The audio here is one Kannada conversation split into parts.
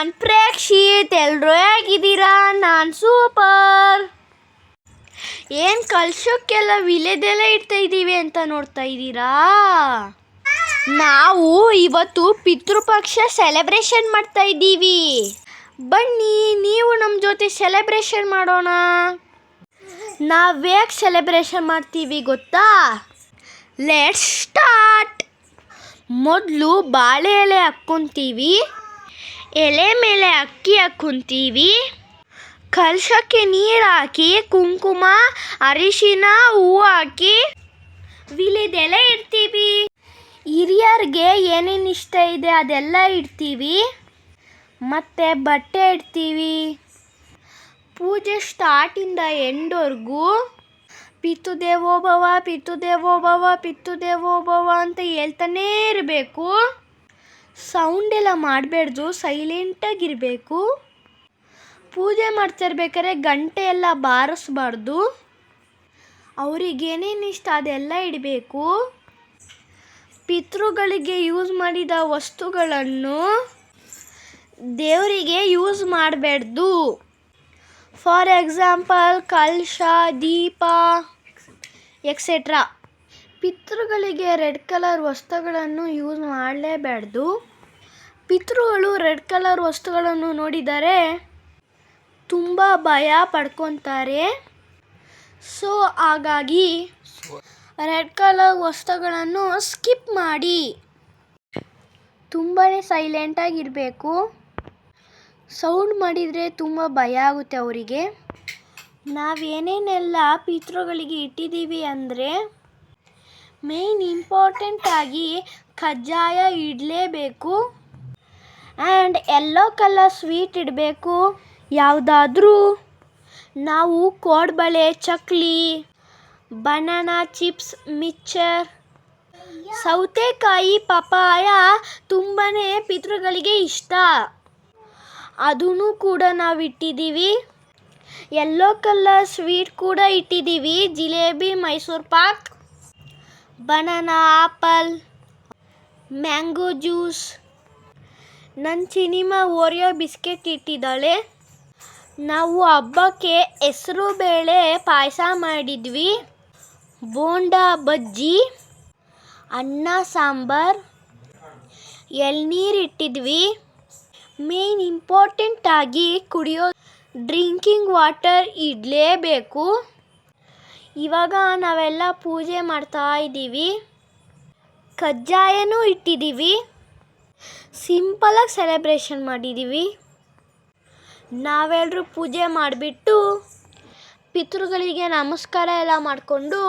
ನಾನು ಪ್ರೇಕ್ಷಿತ್ ಎಲ್ಲರೂ ಹೇಗಿದ್ದೀರಾ? ನಾನು ಸೂಪರ್. ಏನು ಕಳ್ಸೋಕ್ಕೆಲ್ಲ ವಿಲೆದೆಲ್ಲ ಇಡ್ತಾ ಇದ್ದೀವಿ ಅಂತ ನೋಡ್ತಾ ಇದ್ದೀರಾ? ನಾವು ಇವತ್ತು ಪಿತೃಪಕ್ಷ ಸೆಲೆಬ್ರೇಷನ್ ಮಾಡ್ತಾ ಇದ್ದೀವಿ. ಬನ್ನಿ, ನೀವು ನಮ್ಮ ಜೊತೆ ಸೆಲೆಬ್ರೇಷನ್ ಮಾಡೋಣ. ನಾವು ಹೇಗೆ ಸೆಲೆಬ್ರೇಷನ್ ಮಾಡ್ತೀವಿ ಗೊತ್ತಾ? ಲೆಟ್ ಸ್ಟಾರ್ಟ್ ಮೊದಲು ಬಾಳೆ ಎಲೆ ಹಾಕ್ಕೊಂತೀವಿ. ಎಲೆ ಮೇಲೆ ಅಕ್ಕಿ ಹಾಕ್ಕೊಂತೀವಿ ಕಲಶಕ್ಕೆ ನೀರು ಹಾಕಿ, ಕುಂಕುಮ, ಅರಿಶಿನ ಹೂವು ಹಾಕಿ. ವಿಲಿದೆಲೆ ಇಡ್ತೀವಿ. ಹಿರಿಯರಿಗೆ ಏನೇನು ಇಷ್ಟ ಇದೆ ಅದೆಲ್ಲ ಇಡ್ತೀವಿ. ಮತ್ತು ಬಟ್ಟೆ ಇಡ್ತೀವಿ. ಪೂಜೆ ಸ್ಟಾರ್ಟಿಂದ ಎಂಡ್ವರೆಗೂ ಪಿತು ದೇವೋಭವ ಪಿತ್ತು ದೇವೋಭವ ಪಿತು ದೇವೋಭವ ಅಂತ ಹೇಳ್ತಾನೇ ಇರಬೇಕು. ಸೌಂಡ್ ಎಲ್ಲ ಮಾಡಬಾರ್ದು ಸೈಲೆಂಟಾಗಿರಬೇಕು ಪೂಜೆ ಮಾಡ್ತಿರ್ಬೇಕಾದ್ರೆ ಗಂಟೆ ಎಲ್ಲ ಬಾರಿಸ್ಬಾರ್ದು. ಅವರಿಗೇನೇನು ಇಷ್ಟ ಅದೆಲ್ಲ ಇಡಬೇಕು. ಪಿತೃಗಳಿಗೆ ಯೂಸ್ ಮಾಡಿದ ವಸ್ತುಗಳನ್ನು ದೇವರಿಗೆ ಯೂಸ್ ಮಾಡಬಾರ್ದು ಫಾರ್ ಎಕ್ಸಾಂಪಲ್ ಕಲ್ಶ, ದೀಪ ಎಕ್ಸೆಟ್ರಾ ಪಿತೃಗಳಿಗೆ ರೆಡ್ ಕಲರ್ ವಸ್ತುಗಳನ್ನು ಯೂಸ್ ಮಾಡಲೇಬಾರ್ದು ಪಿತೃಗಳು ರೆಡ್ ಕಲರ್ ವಸ್ತುಗಳನ್ನು ನೋಡಿದರೆ ತುಂಬ ಭಯ ಪಡ್ಕೊತಾರೆ. ಸೊ, ಹಾಗಾಗಿ ರೆಡ್ ಕಲರ್ ವಸ್ತುಗಳನ್ನು ಸ್ಕಿಪ್ ಮಾಡಿ. ತುಂಬಾ ಸೈಲೆಂಟಾಗಿರಬೇಕು ಸೌಂಡ್ ಮಾಡಿದರೆ ತುಂಬ ಭಯ ಆಗುತ್ತೆ ಅವರಿಗೆ. ನಾವೇನೇನೆಲ್ಲ ಪಿತೃಗಳಿಗೆ ಇಟ್ಟಿದ್ದೀವಿ ಅಂದರೆ ಮೇಯ್ನ್ ಇಂಪಾರ್ಟೆಂಟಾಗಿ ಕಜ್ಜಾಯ ಇಡಲೇಬೇಕು. ಆ್ಯಂಡ್ ಎಲ್ಲೋ ಕಲರ್ ಸ್ವೀಟ್ ಇಡಬೇಕು. ಯಾವುದಾದ್ರೂ. ನಾವು ಕೋಡ್ಬಳೆ ಚಕ್ಲಿ ಬನಾನಾ ಚಿಪ್ಸ್ ಮಿಕ್ಚರ್ ಸೌತೆಕಾಯಿ ಪಪಾಯ ತುಂಬಾ ಪಿತೃಗಳಿಗೆ ಇಷ್ಟ. ಅದೂ ಕೂಡ ನಾವು ಇಟ್ಟಿದ್ದೀವಿ ಎಲ್ಲೋ ಕಲರ್ ಸ್ವೀಟ್ ಕೂಡ ಇಟ್ಟಿದ್ದೀವಿ jalebi Mysore pak. Banana apple mango juice ನನ್ನ ಸಿನಿಮಾ ಓರಿಯೋ ಬಿಸ್ಕೆಟ್ ಇಟ್ಟಿದ್ದಾಳೆ. ನಾವು ಹಬ್ಬಕ್ಕೆ ಹೆಸರು ಬೇಳೆ ಪಾಯಸ ಮಾಡಿದ್ವಿ. ಬೋಂಡ ಬಜ್ಜಿ, ಅನ್ನ ಸಾಂಬಾರ್, ಎಳ್ನೀರು ಇಟ್ಟಿದ್ವಿ. ಮೇನ್ ಇಂಪಾರ್ಟೆಂಟಾಗಿ ಕುಡಿಯೋ ಡ್ರಿಂಕಿಂಗ್ ವಾಟರ್ ಇಡಲೇಬೇಕು. ಇವಾಗ ನಾವೆಲ್ಲ ಪೂಜೆ ಮಾಡ್ತಾ ಇದ್ದೀವಿ. ಕಜ್ಜಾಯನೂ ಇಟ್ಟಿದ್ದೀವಿ. ಸಿಂಪಲಾಗಿ ಸೆಲೆಬ್ರೇಷನ್ ಮಾಡಿದ್ದೀವಿ. ನಾವೆಲ್ಲರೂ ಪೂಜೆ ಮಾಡಿಬಿಟ್ಟು ಪಿತೃಗಳಿಗೆ ನಮಸ್ಕಾರ ಎಲ್ಲ ಮಾಡಿಕೊಂಡು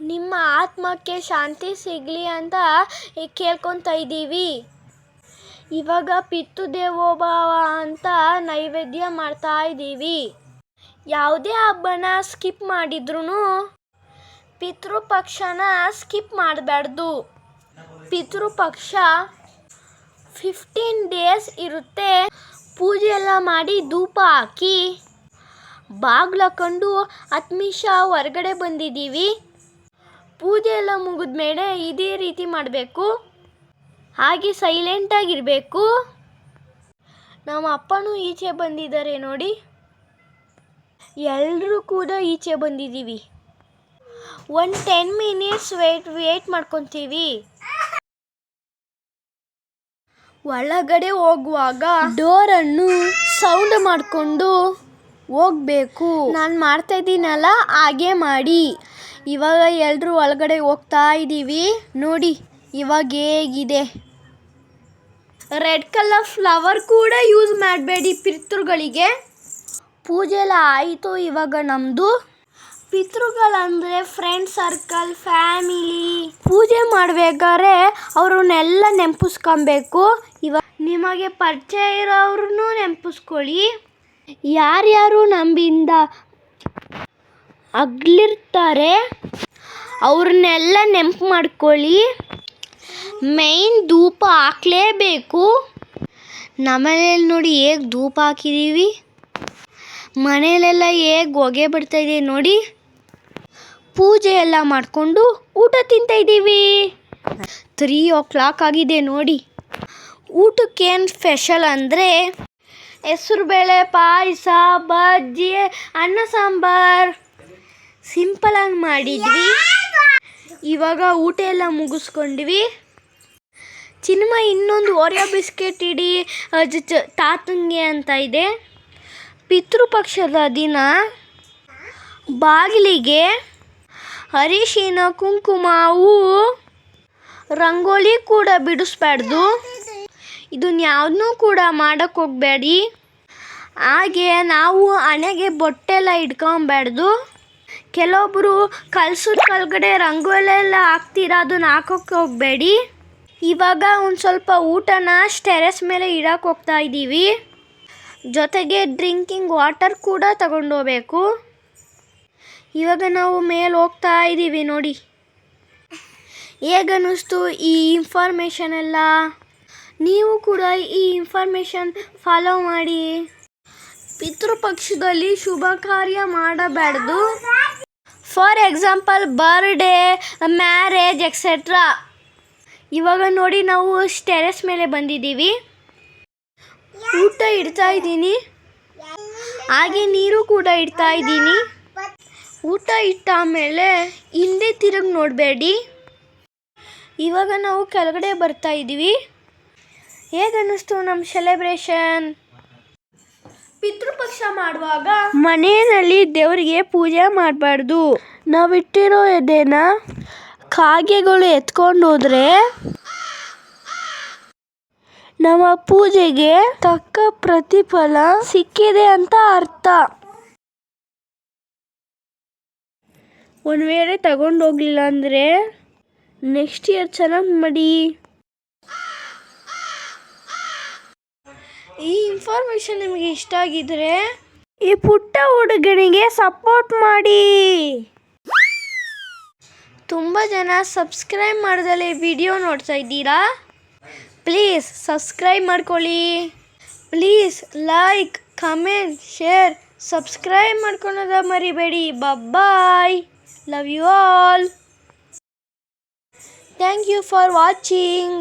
ನಿಮ್ಮ ಆತ್ಮಕ್ಕೆ ಶಾಂತಿ ಸಿಗಲಿ ಅಂತ ಕೇಳ್ಕೊತಾ ಇದ್ದೀವಿ. ಇವಾಗ ಪಿತೃ ದೇವೋಭವ ಅಂತ ನೈವೇದ್ಯ ಮಾಡ್ತಾ ಇದ್ದೀವಿ. ಯಾವುದೇ ಹಬ್ಬನ ಸ್ಕಿಪ್ ಮಾಡಿದ್ರೂ ಪಿತೃಪಕ್ಷನ ಸ್ಕಿಪ್ ಮಾಡಬಾರ್ದು ಪಿತೃಪಕ್ಷ ಫಿಫ್ಟೀನ್ ಡೇಸ್ ಇರುತ್ತೆ ಪೂಜೆ ಎಲ್ಲ ಮಾಡಿ ಧೂಪ ಹಾಕಿ ಬಾಗ್ಲು ಹಾಕೊಂಡು ಹತ್ತು ನಿಮಿಷ ಹೊರಗಡೆ ಬಂದಿದ್ದೀವಿ. ಪೂಜೆ ಎಲ್ಲ ಮುಗಿದ ಮೇಲೆ ಇದೇ ರೀತಿ ಮಾಡಬೇಕು. ಹಾಗೆ ಸೈಲೆಂಟಾಗಿರಬೇಕು ನಮ್ಮ ಅಪ್ಪನೂ ಈಚೆ ಬಂದಿದ್ದಾರೆ ನೋಡಿ. ಎಲ್ಲರೂ ಕೂಡ ಈಚೆ ಬಂದಿದ್ದೀವಿ. ಒಂದು ಟೆನ್ ಮಿನಿಟ್ಸ್ ವೇಟ್ ವೇಟ್ ಮಾಡ್ಕೊತೀವಿ. ಒಳಗಡೆ ಹೋಗುವಾಗ ಡೋರನ್ನು ಸೌಂಡ್ ಮಾಡಿಕೊಂಡು ಹೋಗಬೇಕು. ನಾನು ಮಾಡ್ತಾ ಇದ್ದೀನಲ್ಲ, ಹಾಗೆ ಮಾಡಿ. ಇವಾಗ ಎಲ್ಲರೂ ಒಳಗಡೆ ಹೋಗ್ತಾ ಇದ್ದೀವಿ. ನೋಡಿ, ಇವಾಗ ಹೇಗಿದೆ. ರೆಡ್ ಕಲರ್ ಫ್ಲವರ್ ಕೂಡ ಯೂಸ್ ಮಾಡಬೇಡಿ ಪಿತೃಗಳಿಗೆ. ಪೂಜೆ ಎಲ್ಲ ಆಯಿತು ಇವಾಗ ನಮ್ಮದು ಪಿತೃಗಳಂದರೆ ಫ್ರೆಂಡ್ ಸರ್ಕಲ್ ಫ್ಯಾಮಿಲಿ ಪೂಜೆ ಮಾಡಬೇಕಾದ್ರೆ ಅವ್ರನ್ನೆಲ್ಲ ನೆನಪಿಸ್ಕೊಬೇಕು ಇವಾಗ ನಿಮಗೆ ಪರಿಚಯ ಇರೋವ್ರನ್ನೂ ನೆನಪಿಸ್ಕೊಳ್ಳಿ ಯಾರ್ಯಾರು ನಂಬಿಂದ ಅಗ್ಲಿರ್ತಾರೆ ಅವ್ರನ್ನೆಲ್ಲ ನೆನಪು ಮಾಡ್ಕೊಳ್ಳಿ. ಮೈನ್ ಧೂಪ ಹಾಕ್ಲೇಬೇಕು. ನಮ್ಮನೇಲಿ ನೋಡಿ ಹೇಗೆ ಧೂಪ ಹಾಕಿದ್ದೀವಿ ಮನೆಯಲ್ಲೆಲ್ಲ ಹೇಗೆ ಹೊಗೆ ಬಿಡ್ತಾ ಇದೆ ನೋಡಿ. ಪೂಜೆ ಎಲ್ಲ ಮಾಡಿಕೊಂಡು ಊಟ ತಿಂತಾ ಇದ್ದೀವಿ. ತ್ರೀ ಓ ಕ್ಲಾಕ್ ಆಗಿದೆ ನೋಡಿ. ಊಟಕ್ಕೇನು ಸ್ಪೆಷಲ್ ಅಂದರೆ ಹೆಸ್ರುಬೇಳೆ ಪಾಯಸ, ಬಜ್ಜಿ, ಅನ್ನ ಸಾಂಬಾರ್. ಸಿಂಪಲಾಗಿ ಮಾಡಿದ್ವಿ. ಇವಾಗ ಊಟ ಎಲ್ಲ ಮುಗಿಸ್ಕೊಂಡ್ವಿ. ಚಿನ್ಮ ಇನ್ನೊಂದು ಓರಿಯೋ ಬಿಸ್ಕೆಟ್ ಇಡಿ ತಾತಂಗೆ ಅಂತ ಇದೆ. ಪಿತೃಪಕ್ಷದ ದಿನ. ಬಾಗಿಲಿಗೆ ಅರಿಶಿನ, ಕುಂಕುಮ, ಹೂ, ರಂಗೋಲಿ ಕೂಡ ಬಿಡಿಸ್ಬಾರ್ದು. ಇದನ್ನ ಯಾವುದನ್ನೂ ಕೂಡ ಮಾಡಕ್ಕೆ ಹೋಗಬೇಡಿ. ಹಾಗೆ ನಾವು ಹಣೆಗೆ ಬೊಟ್ಟೆಲ್ಲ ಇಟ್ಕೊಬಾರ್ದು ಕೆಲವೊಬ್ಬರು ಕಲ್ಸದ ಕೆಳಗಡೆ ರಂಗೋಲಿ ಎಲ್ಲ ಹಾಕ್ತೀರಾ, ಅದನ್ನ ಹಾಕೋಕ್ಕೆ ಹೋಗಬೇಡಿ. ಇವಾಗ ಒಂದು ಸ್ವಲ್ಪ ಊಟನ ಸ್ಟೆರೆಸ್ ಮೇಲೆ ಇಡಕ್ಕೆ ಹೋಗ್ತಾ ಇದ್ದೀವಿ ಜೊತೆಗೆ ಡ್ರಿಂಕಿಂಗ್ ವಾಟರ್ ಕೂಡ ತಗೊಂಡು ಹೋಗಬೇಕು. ಇವಾಗ ನಾವು ಮೇಲೆ ಹೋಗ್ತಾ ಇದ್ದೀವಿ ನೋಡಿ. ಹೇಗನ್ನಿಸ್ತು ಈ ಇನ್ಫಾರ್ಮೇಷನ್ ಎಲ್ಲ? ನೀವು ಕೂಡ ಈ ಇನ್ಫಾರ್ಮೇಷನ್ ಫಾಲೋ ಮಾಡಿ. ಪಿತೃಪಕ್ಷದಲ್ಲಿ ಶುಭ ಕಾರ್ಯ ಮಾಡಬಾರ್ದು. For example birthday marriage etcetera ಇವಾಗ ನೋಡಿ ನಾವು ಟೆರೆಸ್ ಮೇಲೆ ಬಂದಿದ್ದೀವಿ. ಊಟ ಇಡ್ತಾ ಇದ್ದೀನಿ. ಹಾಗೆ ನೀರು ಕೂಡ ಇಡ್ತಾ ಇದ್ದೀನಿ. ಊಟ ಇಟ್ಟ ಮೇಲೆ ಹಿಂದೆ ತಿರುಗಿ ನೋಡಬೇಡಿ. ಇವಾಗ ನಾವು ಕೆಳಗಡೆ ಬರ್ತಾ ಇದ್ದೀವಿ. ಹೇಗನ್ನಿಸ್ತು ನಮ್ಮ ಸೆಲೆಬ್ರೇಷನ್ ಪಿತೃಪಕ್ಷ ಮಾಡುವಾಗ ಮನೆಯಲ್ಲಿ ದೇವರಿಗೆ ಪೂಜೆ ಮಾಡಬಾರ್ದು. ನಾವಿಟ್ಟಿರೋ ಎದೆನ ಕಾಗೆಗಳು ಎತ್ಕೊಂಡು ಹೋದ್ರೆ ನಮ್ಮ ಪೂಜೆಗೆ ತಕ್ಕ ಪ್ರತಿಫಲ ಸಿಕ್ಕಿದೆ ಅಂತ ಅರ್ಥ. ಒಂದು ವೇಳೆ ತಗೊಂಡು ಹೋಗ್ಲಿಲ್ಲ ಅಂದರೆ ನೆಕ್ಸ್ಟ್ ಇಯರ್ ಚೆನ್ನಾಗಿ ಮಾಡಿ. ಈ ಇನ್ಫಾರ್ಮೇಷನ್ ನಿಮಗೆ ಇಷ್ಟ ಆಗಿದ್ರೆ ಈ ಪುಟ್ಟ ಹುಡುಗನಿಗೆ ಸಪೋರ್ಟ್ ಮಾಡಿ. ತುಂಬ ಜನ ಸಬ್ಸ್ಕ್ರೈಬ್ ಮಾಡ್ದಲೆ ವಿಡಿಯೋ ನೋಡ್ತಾ ಇದ್ದೀರಾ? ಪ್ಲೀಸ್ ಸಬ್ಸ್ಕ್ರೈಬ್ ಮಾಡ್ಕೊಳ್ಳಿ. Please like comment share subscribe ಮಾಡ್ಕೊಳೋದ ಮರಿಬೇಡಿ. Bye love you all thank you for watching